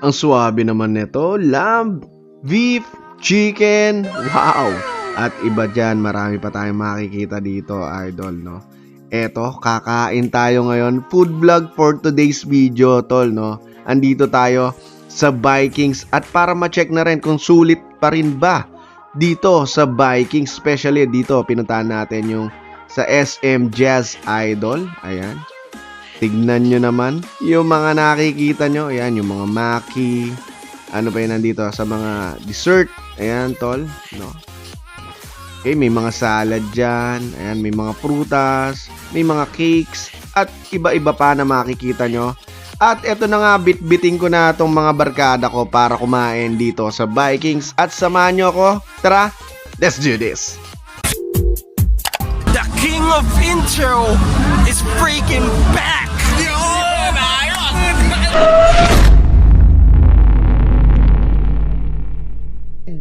Ang swabe naman nito. Lamb, beef, chicken. Wow! At iba dyan, marami pa tayong makikita dito, idol, no? Eto, kakain tayo ngayon. Food vlog for today's video, tol, no? Andito tayo sa Vikings at para ma-check na rin kung sulit pa rin ba dito sa Vikings, especially dito, pinuntahan natin yung sa SM Jazz Idol. Ayan. Tignan nyo naman yung mga nakikita nyo. Ayan, yung mga maki. Ano pa yun nandito? Sa mga dessert. Ayan, tol. No? Okay, may mga salad dyan. Ayan, may mga prutas. May mga cakes. At iba-iba pa na makikita nyo. At eto na nga, bitbiting ko na itong mga barkada ko para kumain dito sa Vikings. At samahan nyo ako. Tara, let's do this! The king of intro is freaking back!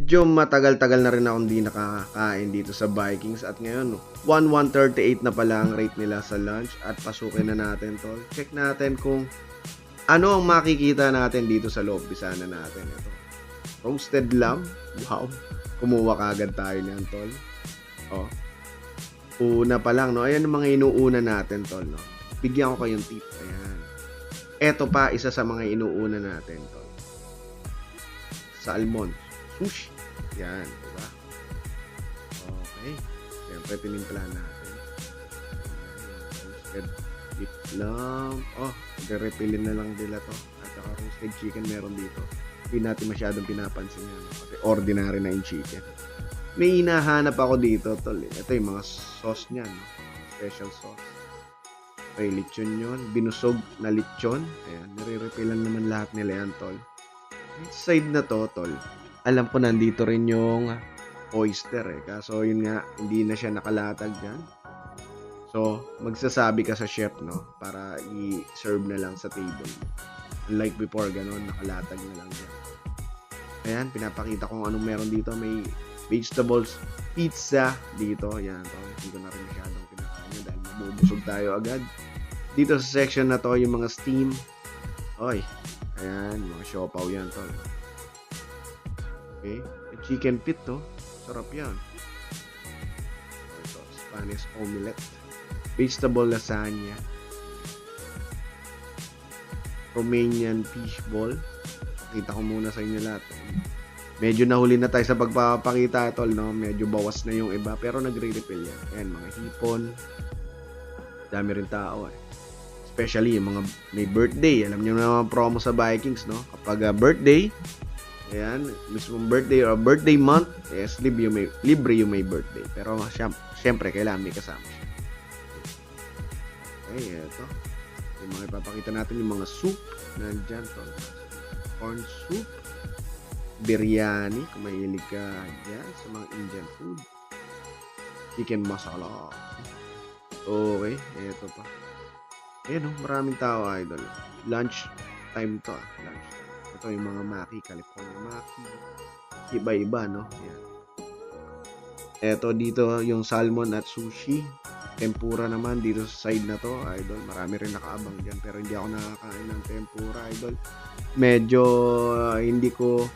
Medyo matagal-tagal na rin akong hindi nakakain dito sa Vikings at ngayon 1138 na pala ang rate nila sa lunch at pasukin na natin tol. Check natin kung ano ang makikita natin dito sa loob. Bisa na natin ito. Roasted lamb. Wow. Kumuha kagad tayo niyan tol. Oh. Una pa lang no. Ayan ang mga inuuna natin tol no. Bigyan ko kayong tip. Ayan. Ito pa isa sa mga inuuna natin tol. Salmon sushi. Yan, di ba? Okay. Siyempre, tinimplahan natin. Roasted beef lamb. Oh, re-refillin na lang nila to. At saka roasted chicken meron dito. Hindi natin masyadong pinapansin yan. Kasi ordinary na yung chicken. May hinahanap ako dito, tol. Ito yung mga sauce niya, no? Special sauce. Okay, lechon yun. Binusog na lechon. Ayan, nire-refillan naman lahat nila yan, tol. Yung side na to, tol, alam ko nandito rin yung oyster eh. Kaso yun nga, hindi na siya nakalatag dyan. So, magsasabi ka sa chef, no? Para i-serve na lang sa table. Unlike before, ganun, nakalatag na lang dyan. Ayan, pinapakita ko kung anong meron dito. May vegetables pizza dito. Ayan, to. Hindi ko na rin masyadong pinakain dahil mabubusog tayo agad. Dito sa section na to, yung mga steam. Oy, ayan, mga siopaw yan to. Okay? Chicken feet to. Sarap yan. Ito, Spanish omelette. Vegetable lasagna. Romanian fish ball. Kita ko muna sa inyo lahat. Medyo nahuli na tayo sa pagpapakita, tol, no? Medyo bawas na yung iba, pero nagre-refill yan. Ayan, mga hipon. Dami rin tao, eh. Especially yung mga may birthday. Alam niyo naman promo sa Vikings, no? Kapag ah, birthday, Ayan, mismong birthday or birthday month, yes, libre yung may, libre yung may birthday. Pero siyem, siyempre, kailangan may kasama siya. Okay, eto. Yung mga ipapakita natin yung mga soup. Nandyan to. Corn soup. Biryani, kung mahilig ka dyan sa mga Indian food. Chicken masala. Okay, eto pa. Ayan o, maraming tao, idol. Lunch time to ah. Lunch time. Ito yung mga maki, California maki. Iba-iba, no? Yan. Ito dito yung salmon at sushi. Tempura naman dito sa side na to, idol. Marami rin nakaabang dyan. Pero hindi ako nakakain ng tempura, idol. Medyo uh, hindi ko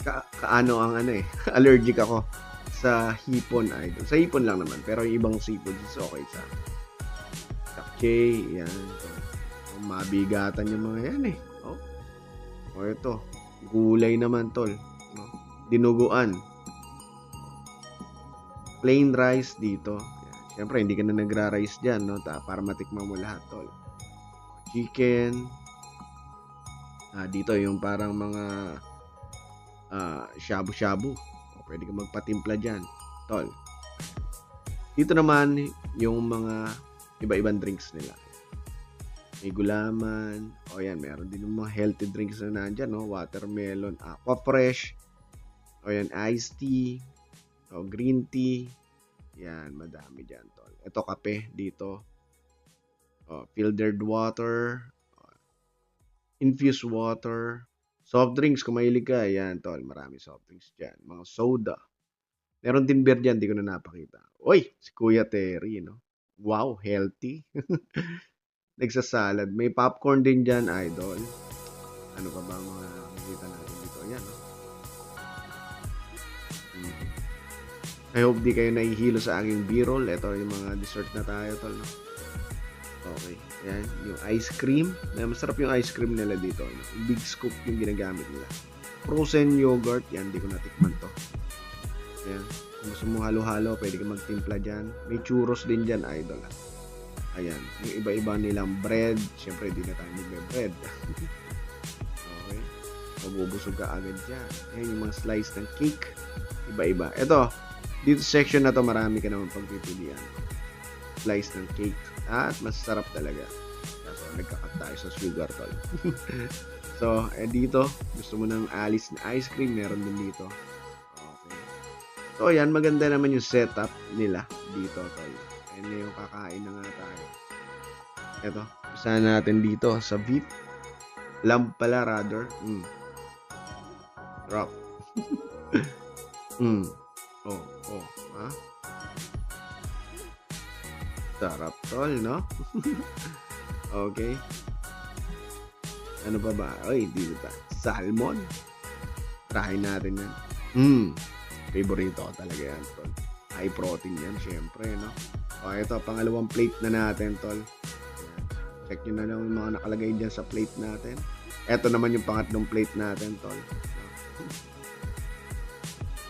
ka kaano ang ano eh. Allergic ako sa hipon, idol. Sa hipon lang naman. Pero yung ibang seafood is okay sa akin. Capche, yan. So, mabigatan yung mga yan eh. Oh. O ito, gulay naman tol. No? Dinuguan. Plain rice dito. Yan. Siyempre, hindi ka na nagra-rice dyan, no? Ta, para matikman mo lahat, tol. Chicken. Ah, dito, yung parang mga ah, shabu-shabu. O, Pwede ka magpatimpla dyan, tol. Dito naman, yung mga iba-ibang drinks nila. May gulaman. O yan, meron din mga healthy drinks na nandyan, no? Watermelon, aqua fresh. O yan, iced tea. O green tea. Yan, madami dyan, tol. Ito, kape dito. O, filtered water. O, infused water. Soft drinks, kung mahilig ka. Yan, tol. Marami soft drinks dyan. Mga soda. Meron din beer dyan, di ko na napakita. Uy, si Kuya Terry, no? Wow, healthy. nagsasalad. May popcorn din dyan, idol. Ano pa ba mga Makikita natin dito. Ayan, no? Mm. I hope di kayo nahihilo sa aking b-roll. Ito yung mga dessert na tayo, tol, no? Okay. Ayan, yung ice cream. Na masarap yung ice cream nila dito. No? Big scoop yung ginagamit nila. Frozen yogurt. Yan, di ko natikman to. Ayan. Kung gusto mo halo-halo, pwede ka magtimpla dyan. May churros din dyan, idol. Ayan. Yung iba-iba nilang bread. Siyempre, di na tayo magbe-bread. okay. Mabubusog ka agad dyan. Ayan yung mga slice ng cake. Iba-iba. Ito, dito section na to, marami ka naman pagpipilian. Slice ng cake. At masarap talaga. So, nagkakat tayo sa sugar tol. so, eh dito, gusto mo ng alis na ice cream, meron din dito. So, ayan, maganda naman yung setup nila dito, tol. And yung kakain na nga tayo. Ito, isa natin dito sa beef. Lamb pala, rather. Mm. Drop. mm. Oh, oh, ha? Sarap, tol, no? okay. Ano pa ba? Ay, dito pa. Salmon. Try natin yan. Mm. Favorito talaga yan, tol. High protein yan, syempre, no? O, ito, pangalawang plate na natin, tol. Check nyo na lang yung mga nakalagay dyan sa plate natin. Ito naman yung pangatlong plate natin, tol.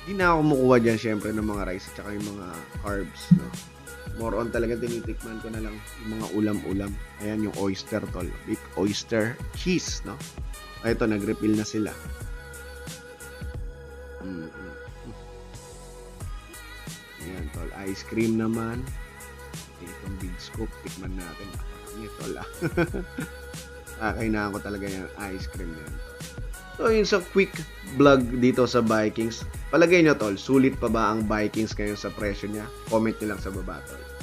Hindi na ako kumukuha dyan, syempre, ng mga rice at saka yung mga carbs, no? More on talaga tinitikman ko na lang yung mga ulam-ulam. Ayan yung oyster, tol. Big oyster cheese, no? Ito, nag-refill na sila. Mm -mm. Ayan, tol. Ice cream naman. Itong big scoop, tikman natin. Napakami, tol, ah. Kakainaan ko talaga yung ice cream na yan. So, yun sa quick vlog dito sa Vikings. Palagay nyo, tol, sulit pa ba ang Vikings ngayon sa presyo niya? Comment nyo lang sa baba, tol.